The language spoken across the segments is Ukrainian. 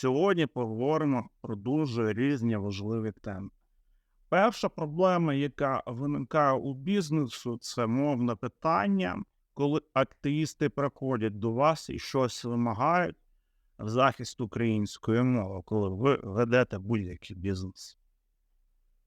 Сьогодні поговоримо про дуже різні важливі теми. Перша проблема, яка виникає у бізнесу, це мовне питання, коли активісти приходять до вас і щось вимагають в захист української мови, коли ви ведете будь-який бізнес.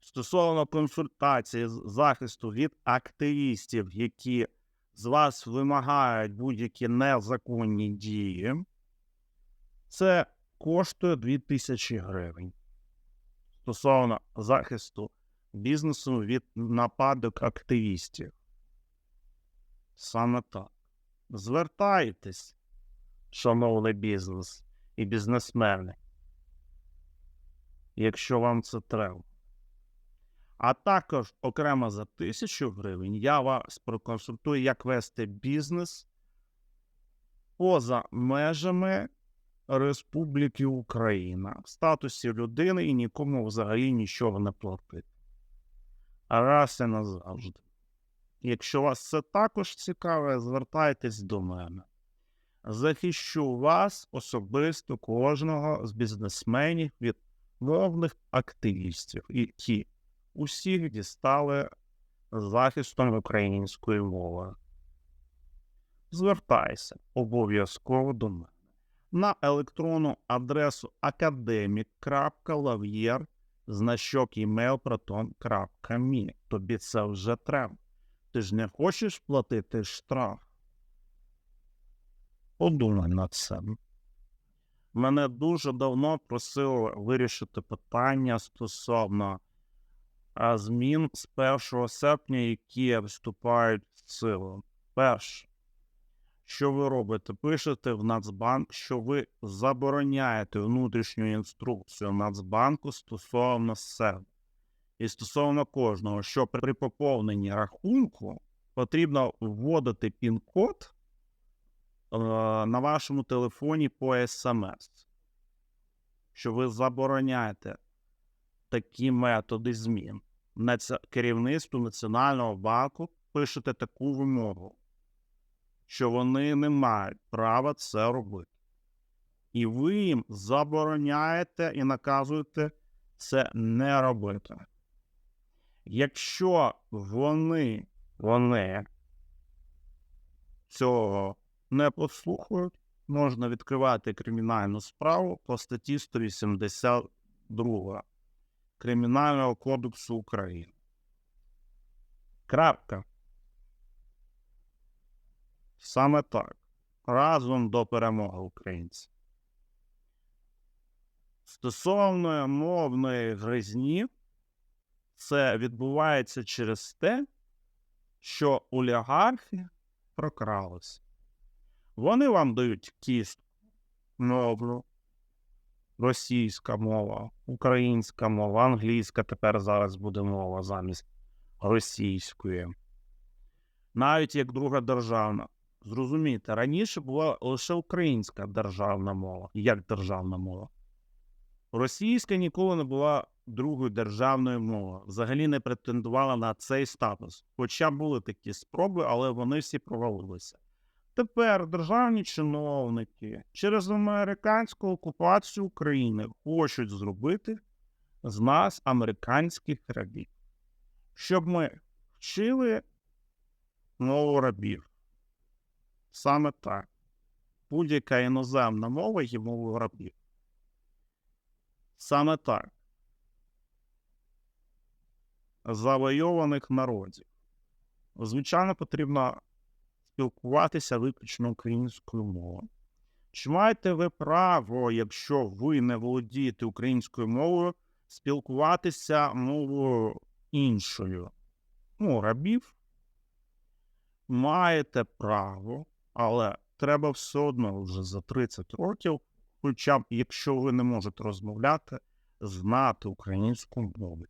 Стосовно консультації з захисту від активістів, які з вас вимагають будь-які незаконні дії, це коштує 2000 гривень. Стосовно захисту бізнесу від нападок активістів. Саме так. Звертайтесь, шановний бізнес і бізнесмени, якщо вам це треба. А також окремо за тисячу гривень я вас проконсультую, як вести бізнес поза межами Республіки Україна в статусі людини і нікому взагалі нічого не платити. Раз і назавжди. Якщо вас це також цікаве, звертайтесь до мене. Захищу вас особисто кожного з бізнесменів від мовних активістів, які усіх дістали захистом української мови. Звертайся обов'язково до мене на електронну адресу academic.lavier значок email Тобі це вже треба. Ти ж не хочеш платити штраф? Подумай над цим. Мене дуже давно просили вирішити питання стосовно змін з 1 серпня, які вступають в силу. Перше. Що ви робите? Пишете в Нацбанк, що ви забороняєте внутрішню інструкцію Нацбанку стосовно себе. І стосовно кожного, що при поповненні рахунку потрібно вводити пін-код е, на вашому телефоні по СМС, що ви забороняєте такі методи змін. На керівництву Національного банку пишете таку вимогу що вони не мають права це робити. І ви їм забороняєте і наказуєте це не робити. Якщо вони, вони цього не послухають, можна відкривати кримінальну справу по статті 182 Кримінального кодексу України. Крапка. Саме так. Разом до перемоги українців. Стосовно мовної гризні, це відбувається через те, що олігархи прокралися. Вони вам дають кістку мовну, російська мова, українська мова, англійська тепер зараз буде мова замість російської. Навіть як друга державна. Зрозумійте, раніше була лише українська державна мова, як державна мова. Російська ніколи не була другою державною мовою, взагалі не претендувала на цей статус. Хоча були такі спроби, але вони всі провалилися. Тепер державні чиновники через американську окупацію України хочуть зробити з нас американських рабів, щоб ми вчили мову рабів. Саме так. Будь-яка іноземна мова є мовою рабів. Саме так. Завойованих народів. Звичайно, потрібно спілкуватися виключно українською мовою. Чи маєте ви право, якщо ви не володієте українською мовою, спілкуватися мовою іншою? Ну, рабів? Маєте право але треба все одно вже за 30 років, хоча б якщо ви не можете розмовляти, знати українську мову,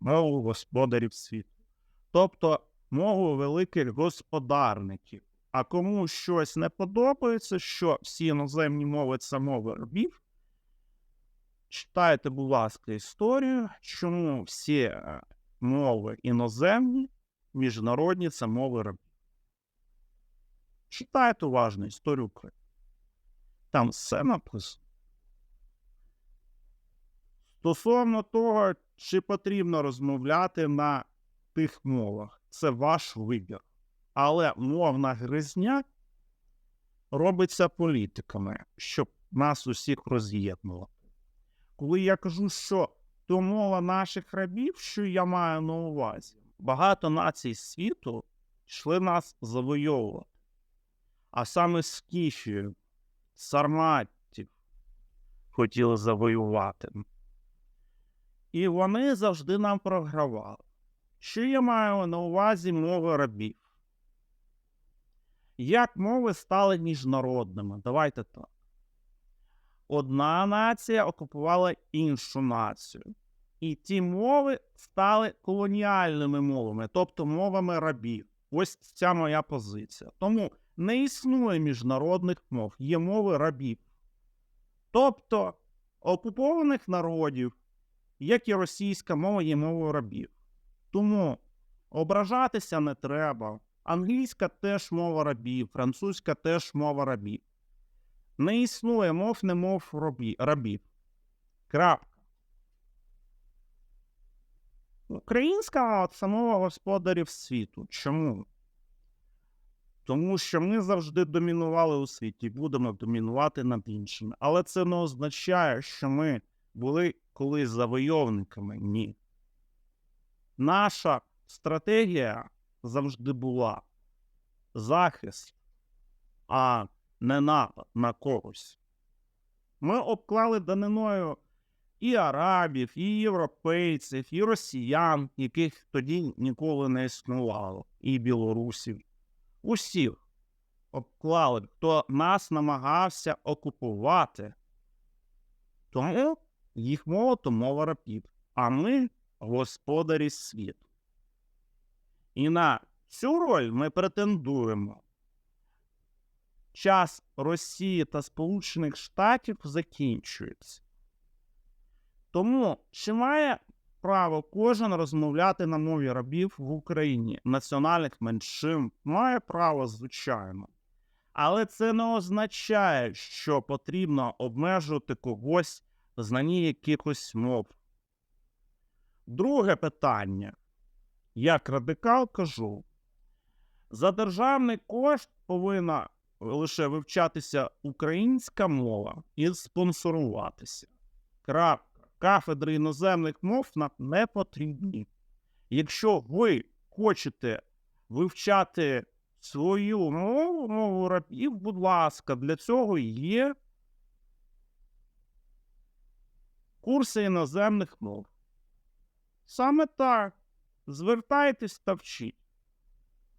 мову господарів світу. Тобто мову великих господарників. А кому щось не подобається, що всі іноземні мови це мови рабів, читайте, будь ласка, історію, чому всі е, мови іноземні, міжнародні це мови рабів. Читайте уважно історію України. Там все написано. Стосовно того, чи потрібно розмовляти на тих мовах, це ваш вибір. Але мовна гризня робиться політиками, щоб нас усіх роз'єднувати. Коли я кажу, що то мова наших рабів, що я маю на увазі, багато націй світу йшли нас завойовувати. А саме Скіфію, Сарматів хотіли завоювати. І вони завжди нам програвали. Що я маю на увазі мови рабів? Як мови стали міжнародними? Давайте так. Одна нація окупувала іншу націю. І ті мови стали колоніальними мовами, тобто мовами рабів. Ось ця моя позиція. Тому не існує міжнародних мов, є мови рабів. Тобто окупованих народів, як і російська мова, є мовою рабів. Тому ображатися не треба. Англійська теж мова рабів, французька теж мова рабів. Не існує мов, не мов рабів. Крапка. Українська мова мова господарів світу. Чому? Тому що ми завжди домінували у світі, будемо домінувати над іншими. Але це не означає, що ми були колись завойовниками. Ні. Наша стратегія завжди була захист, а не напад на когось. Ми обклали даниною і арабів, і європейців, і росіян, яких тоді ніколи не існувало, і білорусів. Усіх обклали, хто нас намагався окупувати. Тому їх мова то мова рабів, а ми господарі світу. І на цю роль ми претендуємо. Час Росії та Сполучених Штатів закінчується. Тому чи має право кожен розмовляти на мові рабів в Україні, національних меншин? Має право, звичайно. Але це не означає, що потрібно обмежувати когось в знанні якихось мов. Друге питання. Як радикал кажу, за державний кошт повинна лише вивчатися українська мова і спонсоруватися. Крапка. Кафедри іноземних мов нам не потрібні. Якщо ви хочете вивчати свою мову, мову рабів, будь ласка, для цього є курси іноземних мов. Саме так. Звертайтесь та вчіть.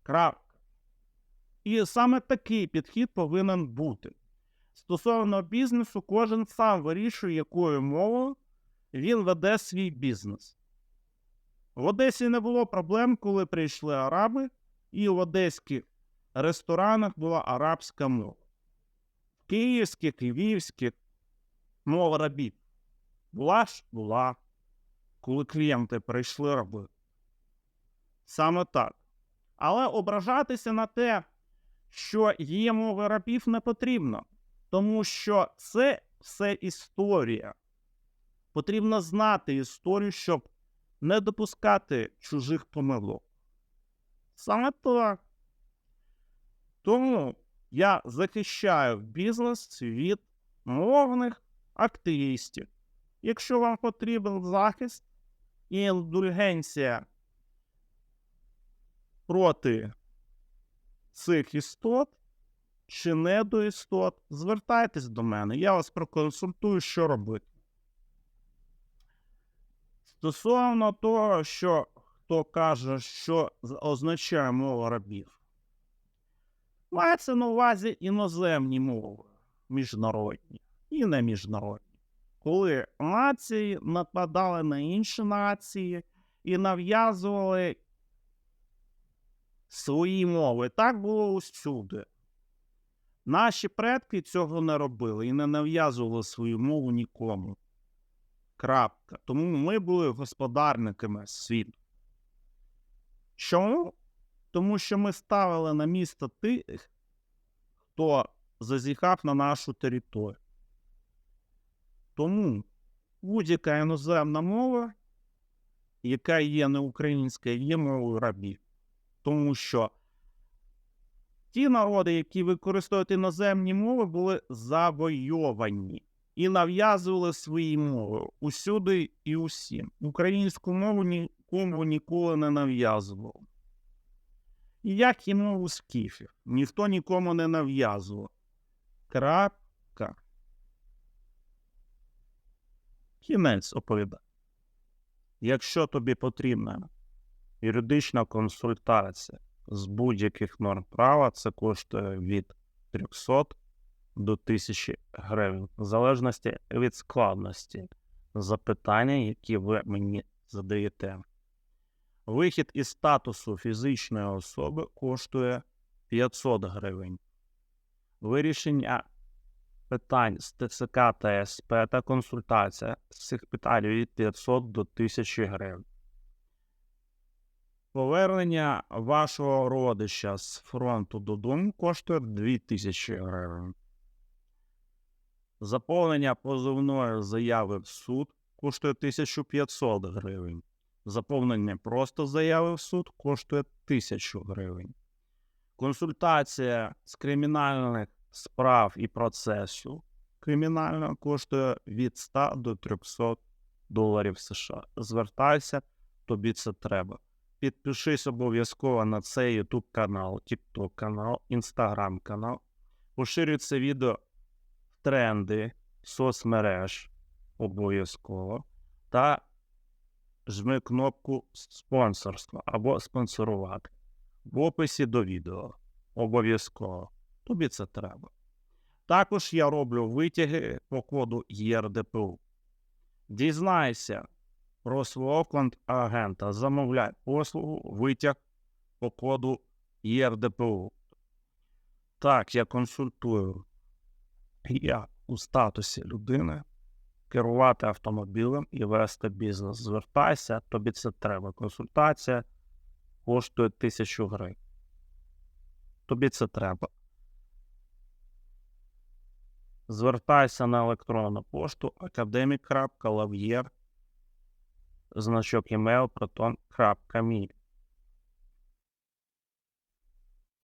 Крапка. І саме такий підхід повинен бути. Стосовно бізнесу, кожен сам вирішує, якою мовою він веде свій бізнес. В Одесі не було проблем, коли прийшли араби, і в одеських ресторанах була арабська мова. В київських, львівських мова рабів. Була ж була, коли клієнти прийшли робити. Саме так. Але ображатися на те, що є мови рабів, не потрібно, тому що це все історія. Потрібно знати історію, щоб не допускати чужих помилок. Саме так. Тому я захищаю бізнес від мовних активістів. Якщо вам потрібен захист і індульгенція проти цих істот чи недоістот, звертайтесь до мене, я вас проконсультую, що робити. Стосовно того, що хто каже, що означає мова рабів, мається на увазі іноземні мови, міжнародні і не міжнародні. Коли нації нападали на інші нації і нав'язували свої мови. Так було усюди. Наші предки цього не робили і не нав'язували свою мову нікому. Крапка. Тому ми були господарниками світу. Чому? Тому що ми ставили на місто тих, хто зазіхав на нашу територію. Тому будь-яка іноземна мова, яка є не українська, є мовою рабів. Тому що ті народи, які використовують іноземні мови, були завойовані і нав'язували свої мови усюди і усім. Українську мову нікому ніколи не нав'язував. І як і мову скіфів, ніхто нікому не нав'язував. Крапка. Кінець оповідання. Якщо тобі потрібна юридична консультація з будь-яких норм права, це коштує від 300 до 1000 гривень, в залежності від складності запитання, які ви мені задаєте. Вихід із статусу фізичної особи коштує 500 гривень. Вирішення питань з ТЦК та СП та консультація з цих питань від 500 до 1000 гривень. Повернення вашого родича з фронту додому коштує 2000 гривень. Заповнення позовної заяви в суд коштує 1500 гривень. Заповнення просто заяви в суд коштує 1000 гривень. Консультація з кримінальних справ і процесу кримінального коштує від 100 до 300 доларів США. Звертайся, тобі це треба. Підпишись обов'язково на цей YouTube канал, TikTok канал, Instagram канал. Поширюй це відео тренди соцмереж обов'язково. Та жми кнопку спонсорства або спонсорувати в описі до відео. Обов'язково. Тобі це треба. Також я роблю витяги по коду ЄРДПУ. Дізнайся про свого контрагента. Замовляй послугу витяг по коду ЄРДПУ. Так, я консультую. Я у статусі людини керувати автомобілем і вести бізнес. Звертайся, тобі це треба. Консультація коштує тисячу гривень. Тобі це треба. Звертайся на електронну пошту academic.lav'єр значок email proton.me